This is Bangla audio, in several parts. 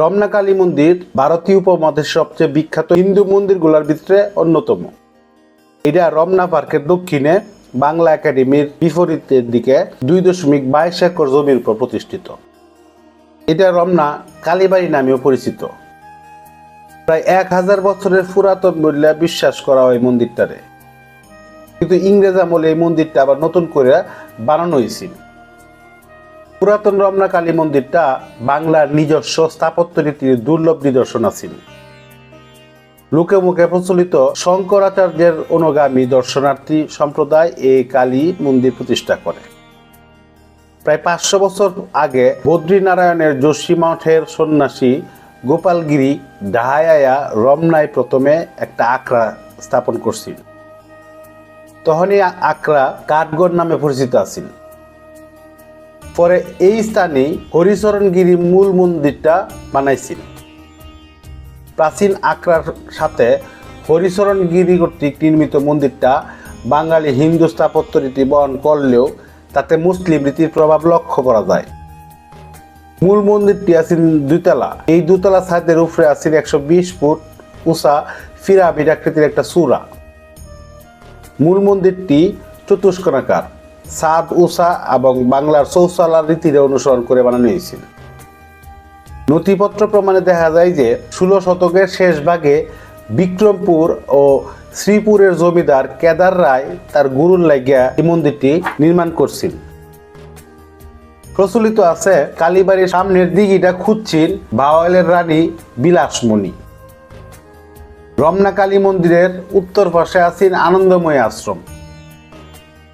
রমনা কালী মন্দির ভারতীয় উপমহাদেশের সবচেয়ে বিখ্যাত হিন্দু মন্দিরগুলোর ভিতরে অন্যতম। এটা রমনা পার্কের দক্ষিণে বাংলা একাডেমির বিপরীতের দিকে দুই দশমিক বাইশ একর জমির উপর প্রতিষ্ঠিত। এটা রমনা কালীবাড়ি নামেও পরিচিত। প্রায় এক হাজার বছরের পুরাতন বলে বিশ্বাস করা হয় মন্দিরটারে। কিন্তু ইংরেজ আমলে এই মন্দিরটা আবার নতুন করে বানানো হয়েছিল। পুরাতন রমনা কালী মন্দিরটা বাংলার নিজস্ব স্থাপত্য রীতির দুর্লভ নিদর্শন আছিল। লোকে মুখে প্রচলিত শঙ্করাচার্যের অনুগামী দর্শনার্থী সম্প্রদায় এই কালী মন্দির প্রতিষ্ঠা করে। প্রায় পাঁচশো বছর আগে বদ্রীনারায়ণের যোশী মঠের সন্ন্যাসী গোপালগিরি ডাহায়া রমনায় প্রথমে একটা আখড়া স্থাপন করছিল। তখনই আখড়া কাঠগড় নামে পরিচিত আছিল। পরে এই স্থানে হরিচরণগিরি মূল মন্দিরটা বানাইছিল। প্রাচীন আখড়ার সাথে হরিচরণগিরি কর্তৃক নির্মিত মন্দিরটা বাঙালি হিন্দু স্থাপত্য রীতি বহন করলেও তাতে মুসলিম রীতির প্রভাব লক্ষ্য করা যায়। মূল মন্দিরটি আছে দুতলা এই দুতলা ছাদের উপরে আছে একশো বিশ ফুট উঁচা পিরামিড আকৃতির একটা চূড়া। মূল মন্দিরটি চতুষ্কোণাকার। সাদ উষা এবং বাংলার চৌসালার রীতিরে অনুসরণ করে বানানো হয়েছিল। নথিপত্র প্রমাণে দেখা যায় যে, ষোলো শতকের শেষ ভাগে বিক্রমপুর ও শ্রীপুরের জমিদার কেদার রায় তার গুরুর লাগিয়া এই মন্দিরটি নির্মাণ করছিল। প্রচলিত আছে, কালীবাড়ির সামনের দিঘিটা খুঁজছিল বাওয়ালের রানী বিলাসমণি। রমনা কালী মন্দিরের উত্তর পাশে আছেন আনন্দময় আশ্রম।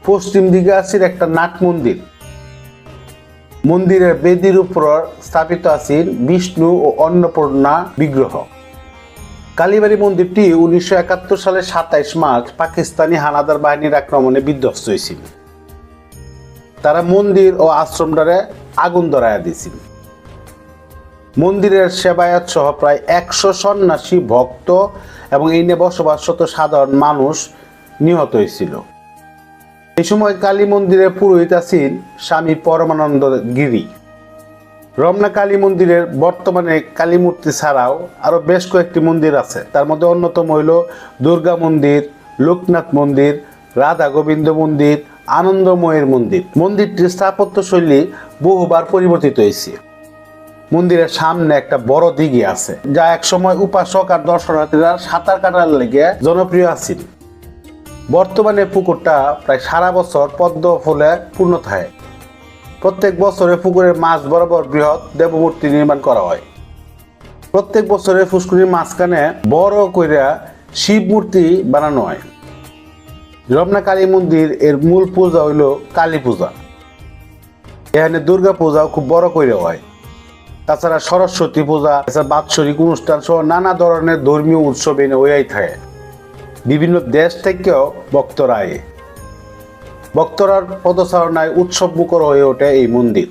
পশ্চিম দিকে আছে একটা নাট মন্দির। মন্দিরের বেদির উপর স্থাপিত আছেন বিষ্ণু ও অন্নপূর্ণা বিগ্রহ। কালীবাড়ি মন্দিরটি উনিশশো একাত্তর সালের সাতাইশ মার্চ পাকিস্তানি হানাদার বাহিনীর আক্রমণে বিধ্বস্ত হয়েছিল। তারা মন্দির ও আশ্রমটারে আগুন ধরাইয়া দিয়েছিল। মন্দিরের সেবায়ত সহ প্রায় একশো সন্ন্যাসী, ভক্ত এবং এই নিয়ে বসবাসরত সাধারণ মানুষ নিহত হয়েছিল। এই সময় কালী মন্দিরের পুরোহিত আছেন স্বামী পরমানন্দ গিরি। রমনা কালী মন্দিরের বর্তমানে কালী মূর্তি ছাড়াও আরও বেশ কয়েকটি মন্দির আছে। তার মধ্যে অন্যতম হইল দুর্গা মন্দির, লোকনাথ মন্দির, রাধা গোবিন্দ মন্দির, আনন্দময়ের মন্দির। মন্দিরটির স্থাপত্য শৈলী বহুবার পরিবর্তিত হয়েছে। মন্দিরের সামনে একটা বড় দিঘি আছে, যা একসময় উপাসক আর দর্শনার্থীরা সাঁতার কাটার লেগে জনপ্রিয় আছিল। বর্তমানে পুকুরটা প্রায় সারা বছর পদ্ম ফুলে পূর্ণ থাকে প্রত্যেক বছরে পুকুরের মাছ বরাবর বৃহৎ দেবমূর্তি নির্মাণ করা হয়। প্রত্যেক বছরে ফুসকুনির মাঝখানে বড় কইরা শিব মূর্তি বানানো হয়। রমনা কালী মন্দির এর মূল পূজা হইল কালী পূজা। এখানে দুর্গা পূজাও খুব বড় করে হয়। তাছাড়া সরস্বতী পূজা, এছাড়া বাৎসরিক অনুষ্ঠান সহ নানা ধরনের ধর্মীয় উৎসব এনে হইয়াই থাকে। বিভিন্ন দেশ থেকেও ভক্তরা ভক্তরার পদচারণায় উৎসব মুখর হয়ে ওঠে এই মন্দির।